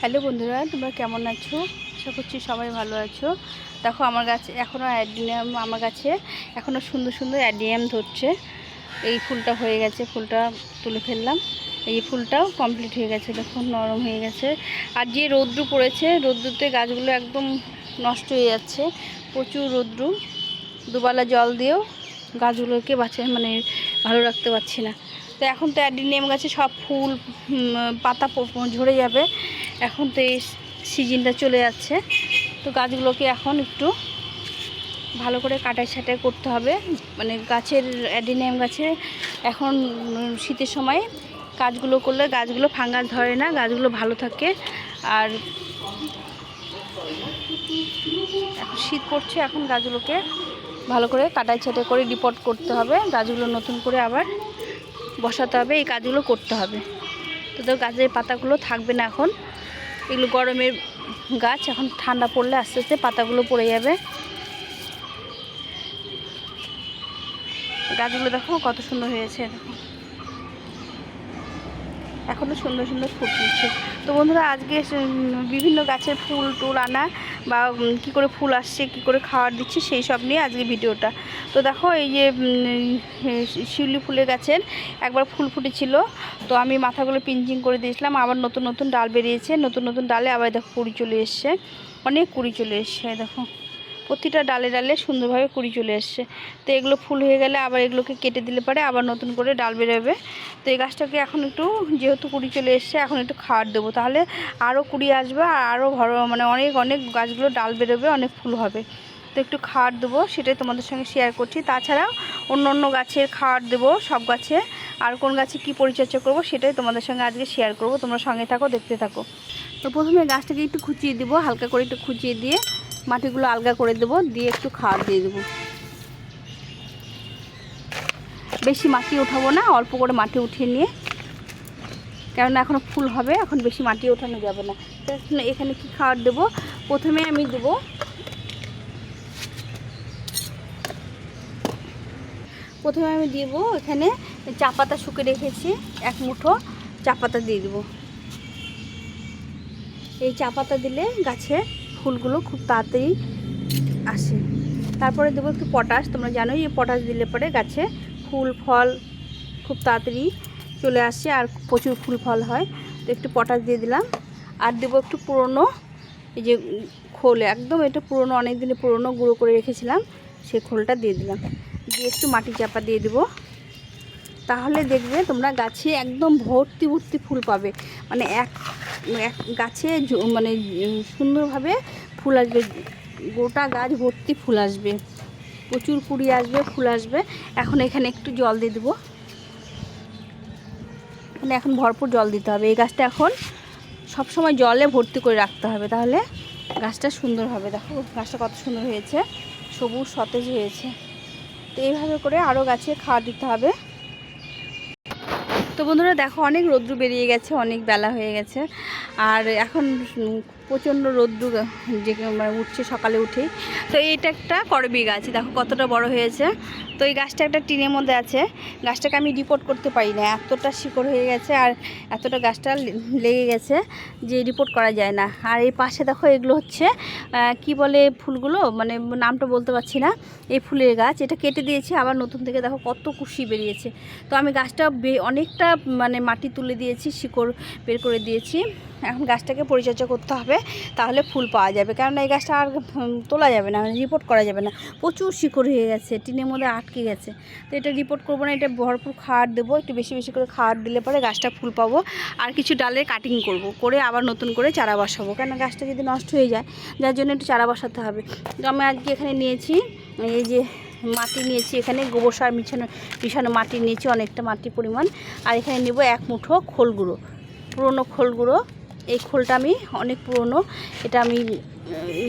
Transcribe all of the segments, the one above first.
Hello বন্ধুরা, তোমরা কেমন আছো? আশা করছি সবাই ভালো আছো। দেখো, আমার কাছে এখনও অ্যাডিনিয়াম, আমার কাছে এখনও সুন্দর সুন্দর অ্যাডিনিয়াম ধরছে। এই ফুলটা হয়ে গেছে, ফুলটা তুলে ফেললাম। এই ফুলটাও কমপ্লিট হয়ে গেছে দেখুন নরম হয়ে গেছে। আর যে রৌদ্র পড়েছে, রৌদ্রতে গাছগুলো একদম নষ্ট হয়ে যাচ্ছে। প্রচুর রৌদ্র। দুবেলা জল দিয়েও গাছগুলোকে বাঁচে মানে ভালো রাখতে পারছি না। তো এখন তো অ্যাডিনিয়াম গাছে সব ফুল পাতা ঝরে যাবে। এখন তো এই সিজনটা চলে যাচ্ছে। তো গাছগুলোকে এখন একটু ভালো করে কাটাই ছাটাই করতে হবে। মানে গাছের অ্যাডিনিয়াম গাছে এখন শীতের সময় কাজগুলো করলে গাছগুলো ফাঙ্গাস ধরে না, গাছগুলো ভালো থাকে। আর শীত পড়ছে, এখন গাছগুলোকে ভালো করে কাটাই ছাটাই করে রিপোর্ট করতে হবে। গাছগুলো নতুন করে আবার বসাতে হবে, এই কাজগুলো করতে হবে। তো তো গাছের পাতাগুলো থাকবে না এখন। এগুলো গরমের গাছ, এখন ঠান্ডা পড়লে আস্তে আস্তে পাতাগুলো পড়ে যাবে। গাছগুলো দেখো কত সুন্দর হয়েছে। দেখো এখনও সুন্দর সুন্দর ফুল ফুটছে। তো বন্ধুরা, আজকে বিভিন্ন গাছের ফুল টুল আনা বা কি করে ফুল আসছে, কি করে খাবার দিচ্ছে, সেই সব নিয়ে আজকে ভিডিওটা। তো দেখো, এই যে শিউলি ফুলের গাছের একবার ফুল ফুটেছিল। তো আমি মাথাগুলো পিঞ্চিং করে দিয়েছিলাম, আবার নতুন নতুন ডাল বেরিয়েছে। নতুন নতুন ডালে আবার দেখো কুড়ি চলে এসছে। অনেক কুড়ি চলে এসছে, দেখো। প্রতিটা ডালে ডালে সুন্দরভাবে কুড়ি চলে এসছে। তো এগুলো ফুল হয়ে গেলে আবার এগুলোকে কেটে দিলে পারে আবার নতুন করে ডাল বেরোবে। তো এই গাছটাকে এখন একটু যেহেতু কুড়ি চলে এসছে, এখন একটু খাওয়ার দেবো। তাহলে আরও কুড়ি আসবে আর আরও ঘর মানে অনেক অনেক গাছগুলো ডাল বেরোবে, অনেক ফুল হবে। তো একটু খাওয়ার দেবো, সেটাই তোমাদের সঙ্গে শেয়ার করছি। তাছাড়াও অন্য অন্য গাছের খাওয়ার দেবো, সব গাছে। আর কোন গাছে কি পরিচর্যা করব, সেটাই তোমাদের সঙ্গে আজকে শেয়ার করব। তোমরা সঙ্গে থাকো, দেখতে থাকো। তো প্রথমে গাছটাকে একটু খুঁচিয়ে দিব, হালকা করে একটু খুঁচিয়ে দিয়ে। মাটিগুলো আলগা করে দেবো, দিয়ে একটু খাওয়ার দিয়ে দেবো। বেশি মাটি উঠাবো না, অল্প করে মাটি উঠিয়ে নিয়ে। কেননা এখনও ফুল হবে, এখন বেশি মাটি ওঠানো যাবে না। এখানে কি খাবার দেবো? প্রথমে আমি দেবো প্রথমে আমি দিব এখানে চা পাতা শুকে রেখেছি, এক মুঠো চা পাতা দিয়ে দেবো। এই চা পাতা দিলে গাছে ফুলগুলো খুব তাড়াতাড়ি আসে। তারপরে দেবো একটু পটাশ, তোমরা জানোই এই পটাশ দিলে পরে গাছে ফুল, ফল খুব তাড়াতাড়ি চলে আসে আর প্রচুর ফুল, ফল হয়। তো একটু পটাশ দিয়ে দিলাম। আর দেবো একটু পুরনো, এই যে খোল, একদম এটা পুরনো অনেক দিনে পুরনো গুঁড়ো করে রেখেছিলাম সেই খোলটা দিয়ে দিলাম। দিয়ে একটু মাটি চাপা দিয়ে দেবো। তাহলে দেখবে তোমরা গাছে একদম ভর্তি ভর্তি ফুল পাবে। মানে এক এক গাছে মানে সুন্দরভাবে ফুল আসবে। গোটা গাছ ভর্তি ফুল আসবে। প্রচুর কুড়ি আসবে, ফুল আসবে। এখন এখানে একটু জল দিয়ে দেবো। মানে এখন ভরপুর জল দিতে হবে। এই গাছটা এখন সব সময় জলে ভর্তি করে রাখতে হবে। তাহলে গাছটা সুন্দর হবে। দেখো, গাছটা কত সুন্দর হয়েছে। সবুজ, সতেজ হয়েছে। তো এইভাবে করে আরও গাছে খাওয়া দিতে হবে। তো বন্ধুরা দেখো অনেক রৌদ্র বেরিয়ে গেছে অনেক বেলা হয়ে গেছে। আর এখন প্রচণ্ড রৌদ্র যে মানে উঠছে সকালে উঠেই। তো এইটা একটা করবি গাছ, দেখো কতটা বড় হয়েছে। তো এই গাছটা একটা টিনের মধ্যে আছে। গাছটাকে আমি রিপোর্ট করতে পারি না, এতটা শিকড় হয়ে গেছে আর এতটা গাছটা লেগে গেছে যে রিপোর্ট করা যায় না। আর এই পাশে দেখো এগুলো হচ্ছে কি বলে ফুলগুলো? মানে নামটা বলতে পারছি না। এই ফুলের গাছ, এটা কেটে দিয়েছি, আবার নতুন থেকে দেখো কত কুশি বেরিয়েছে। তো আমি গাছটা অনেকটা মানে মাটি তুলে দিয়েছি, শিকড় বের করে দিয়েছি। এখন গাছটাকে পরিচর্যা করতে হবে, তাহলে ফুল পাওয়া যাবে। কেননা এই গাছটা আর তোলা যাবে না রিপোর্ট করা যাবে না। প্রচুর শিকড় হয়ে গেছে, টিনের মধ্যে আটকে গেছে। তো এটা রিপোর্ট করব না, এটা ভরপুর খাওয়ার দেবো, একটু বেশি বেশি করে খাওয়ার দিলে পরে গাছটা ফুল পাবো। আর কিছু ডালের কাটিং করব, করে আবার নতুন করে চারা বসাবো। কেন গাছটা যদি নষ্ট হয়ে যায়, যার জন্য একটু চারা বসাতে হবে। তো আমি আজকে এখানে নিয়েছি, এই যে মাটি নিয়েছি এখানে, গোবর সার মিশানো মিশানো মাটি নিয়েছি, অনেকটা মাটির পরিমাণ। আর এখানে নেব এক মুঠো খোল গুঁড়ো, পুরোনো খোল গুঁড়ো। এই খোলটা আমি অনেক পুরনো, এটা আমি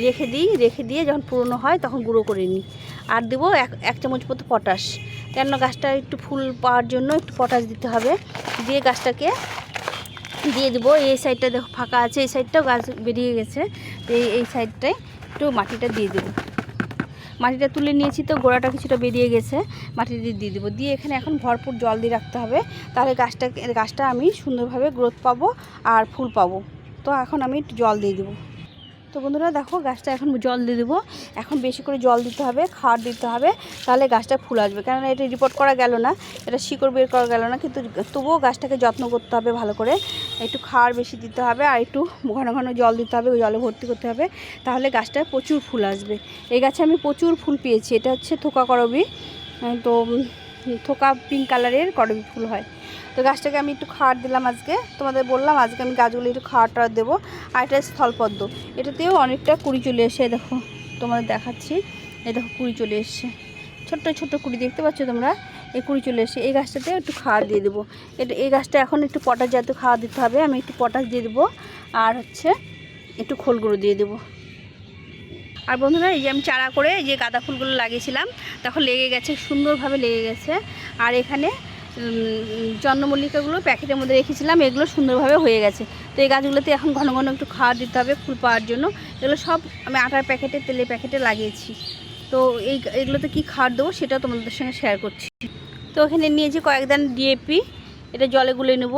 রেখে দিই, রেখে দিয়ে যখন পুরনো হয় তখন গুঁড়ো করে নিই। আর দেবো এক এক চামচ মতো পটাশ। কেন গাছটা একটু ফুল পাওয়ার জন্য একটু পটাশ দিতে হবে। দিয়ে গাছটাকে দিয়ে দেবো। এই সাইডটা দেখো ফাঁকা আছে, এই সাইডটাও গাছ বেরিয়ে গেছে। এই এই সাইডটায় একটু মাটিটা দিয়ে দেবো। মাটিটা তুলে নিয়েছি তো, গোড়াটা কিছুটা বেরিয়ে গেছে, মাটিটা দিয়ে দিয়ে দেবো। দিয়ে এখানে এখন ভরপুর জল দিয়ে রাখতে হবে। তাহলে গাছটা গাছটা আমি সুন্দরভাবে গ্রোথ পাবো আর ফুল পাবো। তো এখন আমি জল দিয়ে দেবো। তো বন্ধুরা দেখো গাছটা এখন জল দিয়ে দেবো। এখন বেশি করে জল দিতে হবে, খাওয়ার দিতে হবে, তাহলে গাছটা ফুল আসবে। কেননা এটা রিপোর্ট করা গেল না, এটা শিকড় বের করা গেল না, কিন্তু তবুও গাছটাকে যত্ন করতে হবে ভালো করে। একটু খাওয়ার বেশি দিতে হবে আর একটু ঘন ঘন জল দিতে হবে, জলে ভর্তি করতে হবে, তাহলে গাছটায় প্রচুর ফুল আসবে। এই গাছে আমি প্রচুর ফুল পেয়েছি, এটা হচ্ছে থোকা করবি তো থোকা পিঙ্ক কালারের করবি ফুল হয়। তো গাছটাকে আমি একটু খাওয়ার দিলাম আজকে। তোমাদের বললাম আজকে আমি গাছগুলো একটু খাওয়ার টাওয়ার দেবো। আর এটা স্থলপদ্ম। এটাতেও অনেকটা কুড়ি চলে এসে দেখো, তোমাদের দেখাচ্ছি। এই দেখো, কুড়ি চলে এসছে। ছোট্ট ছোট্ট কুড়ি দেখতে পাচ্ছ তোমরা? এই কুড়ি চলে এসে এই গাছটাতে একটু খাওয়ার দিয়ে দেবো। এটা, এই গাছটা এখন একটু পটাশ জাতীয় খাওয়া দিতে হবে। আমি একটু পটাশ দিয়ে দেবো। আর হচ্ছে একটু খোল গুঁড়ো দিয়ে দেবো। আর বন্ধুরা, এই যে আমি চারা করে যে গাঁদা ফুলগুলো লাগিয়েছিলাম তখন লেগে গেছে, সুন্দরভাবে লেগে গেছে। আর এখানে চন্দ্রমল্লিকাগুলো প্যাকেটের মধ্যে রেখেছিলাম, এগুলো সুন্দরভাবে হয়ে গেছে। তো এই গাছগুলোতে এখন ঘন ঘন একটু খাওয়ার দিতে হবে ফুল পাওয়ার জন্য। এগুলো সব আমি আটার প্যাকেটে, তেলের প্যাকেটে লাগিয়েছি। তো এই এগুলোতে কি খাওয়ার দেবো সেটাও তোমাদের সঙ্গে শেয়ার করছি। তো এখানে নিয়েছি কয়েকদান ডিএপি এটা জলে গুলে নেব।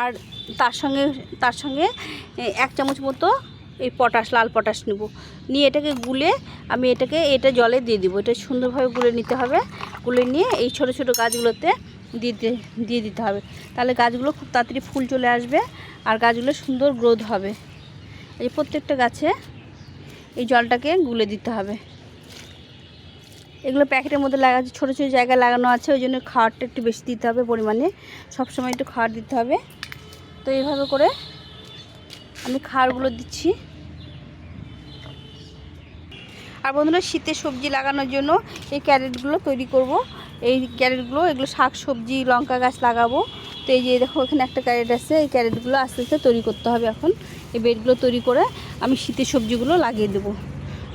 আর তার সঙ্গে তার সঙ্গে এক চামচ মতো এই পটাশ, লাল পটাশ নেব। নিয়ে এটাকে গুলে আমি এটাকে, এটা জলে দিয়ে দিব। এটা সুন্দরভাবে গুলে নিতে হবে। গুলে নিয়ে এই ছোট ছোট গাছগুলোতে দিতে দিয়ে দিতে হবে। তাহলে গাছগুলো খুব তাড়াতাড়ি ফুল চলে আসবে আর গাছগুলো সুন্দর গ্রোথ হবে। এই প্রত্যেকটা গাছে এই জলটাকে গুলে দিতে হবে। এগুলো প্যাকেটের মধ্যে লাগা ছোটো ছোটো জায়গায় লাগানো আছে, ওই জন্য খাওয়ারটা একটু বেশি দিতে হবে পরিমাণে। সবসময় একটু খাওয়ার দিতে হবে। তো এইভাবে করে আমি খাওয়ারগুলো দিচ্ছি। আর বন্ধুরা শীতের সবজি লাগানোর জন্য এই ক্যারেটগুলো তৈরি করব। এই ক্যারেটগুলো, এগুলো শাক, সবজি, লঙ্কা গাছ লাগাবো। তো এই যে দেখো, এখানে একটা ক্যারেট আছে। এই ক্যারেটগুলো আস্তে আস্তে তৈরি করতে হবে এখন। এই বেডগুলো তৈরি করে আমি শীতের সবজিগুলো লাগিয়ে দেবো।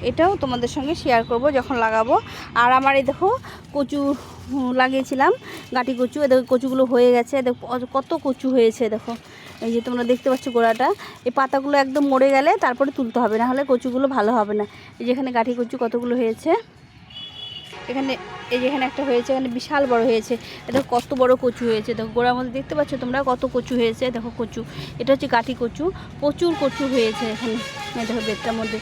এটাও তোমাদের সঙ্গে শেয়ার করব যখন লাগাবো। আর আমার এই দেখো কচু লাগিয়েছিলাম, গাঁটি কচু। এ দেখো কচুগুলো হয়ে গেছে। দেখো কত কচু হয়েছে, দেখো। এই যে তোমরা দেখতে পাচ্ছ গোড়াটা। এই পাতাগুলো একদম মরে গেলে তারপরে তুলতে হবে না হলে কচুগুলো ভালো হবে না। এই যেখানে গাঁঠি কচু কতগুলো হয়েছে? এখানে, এই যেখানে একটা হয়েছে, এখানে বিশাল বড় হয়েছে। এটা কত বড় কচু হয়েছে। দেখো গোড়ার মধ্যে দেখতে পাচ্ছ তোমরা কত কচু হয়েছে? দেখো কচু। এটা হচ্ছে কাঠি কচু। প্রচুর কচু হয়েছে এখানে। দেখো বেডটার মধ্যে।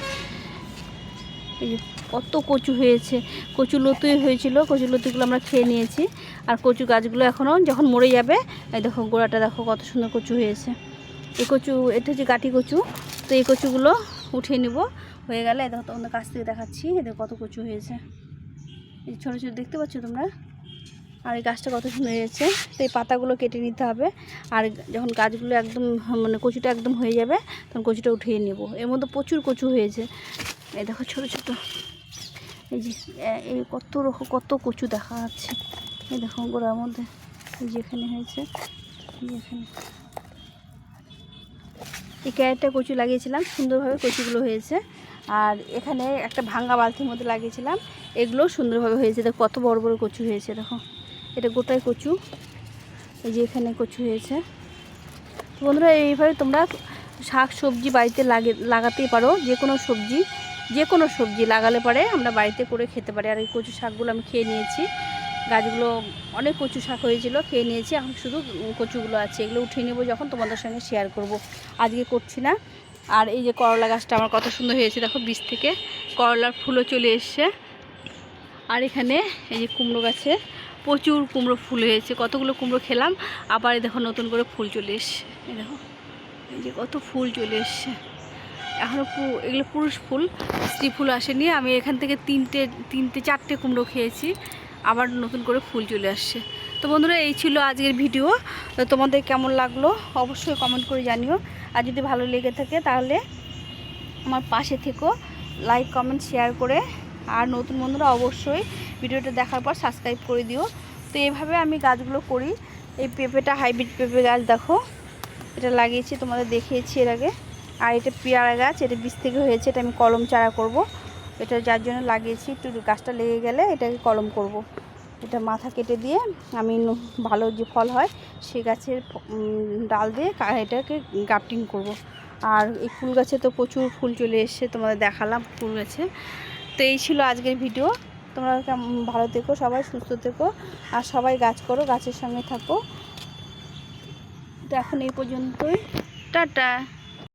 এই যে কত কচু হয়েছে, কচু লতুই হয়েছিল, কচু লতুগুলো আমরা খেয়ে নিয়েছি। আর কচু গাছগুলো এখনও যখন মরে যাবে, এই দেখো গোড়াটা দেখো কত সুন্দর কচু হয়েছে। এই কচু, এটা হচ্ছে গাঁটি কচু, তো এই কচুগুলো উঠিয়ে নিব। হয়ে গেলে দেখো তোমাদের কাছ থেকে দেখাচ্ছি এদের কত কচু হয়েছে। এই ছোটো ছোটো দেখতে পাচ্ছ তোমরা? আর এই গাছটা কত সুন্দর হয়েছে। তো এই পাতাগুলো কেটে নিতে হবে। আর যখন গাছগুলো একদম মানে কচুটা একদম হয়ে যাবে, তখন কচুটা উঠিয়ে নেব। এর মধ্যে প্রচুর কচু হয়েছে। এই দেখো ছোট ছোট। এই যে এই কত রকম কত কচু দেখা যাচ্ছে। এই দেখো গোড়ার মধ্যে, এই যে এখানে হয়েছে এখানে। এই ক্যারেটটা কচু লাগিয়েছিলাম, সুন্দরভাবে কচুগুলো হয়েছে। আর এখানে একটা ভাঙ্গা বালতির মধ্যে লাগিয়েছিলাম, এগুলোও সুন্দরভাবে হয়েছে। দেখো কত বড় বড় কচু হয়েছে, দেখো। এটা গোটাই কচু। এই যে এখানে কচু হয়েছে। বন্ধুরা, এইভাবে তোমরা শাক সবজি বাড়িতে লাগে, লাগাতেই পারো। যে কোনো সবজি যে কোনো সবজি লাগালে পরে আমরা বাড়িতে করে খেতে পারি। আর এই কচু শাকগুলো আমি খেয়ে নিয়েছি। গাছগুলো অনেক কচু শাক হয়েছিল, খেয়ে নিয়েছি। এখন শুধু কচুগুলো আছে, এগুলো উঠিয়ে নেব যখন তোমাদের সঙ্গে শেয়ার করব। আজকে করছি না। আর এই যে করলা গাছটা আমার কত সুন্দর হয়েছে, দেখো বীজ থেকে। করলার ফুলও চলে এসছে। আর এখানে এই যে কুমড়ো গাছে প্রচুর কুমড়ো ফুল হয়েছে। কতগুলো কুমড়ো খেলাম, আবার দেখো নতুন করে ফুল চলে এসছে। দেখো, এই যে কত ফুল চলে এসছে। এখনও এগুলো পুরুষ ফুল, স্ত্রী ফুল আসেনি। আমি এখান থেকে তিনটে তিনটে, চারটে কুমড়ো খেয়েছি। আবার নতুন করে ফুল চলে আসছে। তো বন্ধুরা, এই ছিল আজকের ভিডিও। তোমাদের কেমন লাগল অবশ্যই কমেন্ট করে জানিও। আর যদি ভালো লেগে থাকে তাহলে আমার পাশে থেকো। লাইক কমেন্ট শেয়ার করে। আর নতুন বন্ধুরা, অবশ্যই ভিডিওটা দেখার পর সাবস্ক্রাইব করে দিও। তো এইভাবে আমি গাছগুলো করি। এই পেঁপেটা হাইব্রিড পেঁপে গাছ, দেখো। এটা লাগিয়েছি, তোমাদের দেখিয়েছি এর আগে। আর এটা পেয়ারা গাছ, এটা বীজ থেকে হয়েছে, এটা আমি কলম চারা করব। এটা যার জন্য লাগিয়েছি, একটু গাছটা লেগে গেলে এটাকে কলম করব। এটা মাথা কেটে দিয়ে আমি ভালো যে ফল হয়, সে গাছের ডাল দিয়ে এটাকে গাফটিং করব। আর এই ফুল গাছে তো প্রচুর ফুল চলে এসছে, তোমাদের দেখালাম ফুল গাছে। তো এই ছিল আজকের ভিডিও। তোমরা ভালো থেকো, সবাই সুস্থ থেকো, আর সবাই গাছ করো, গাছের সঙ্গে থাকো। তো এখন এই পর্যন্তই। টাটা।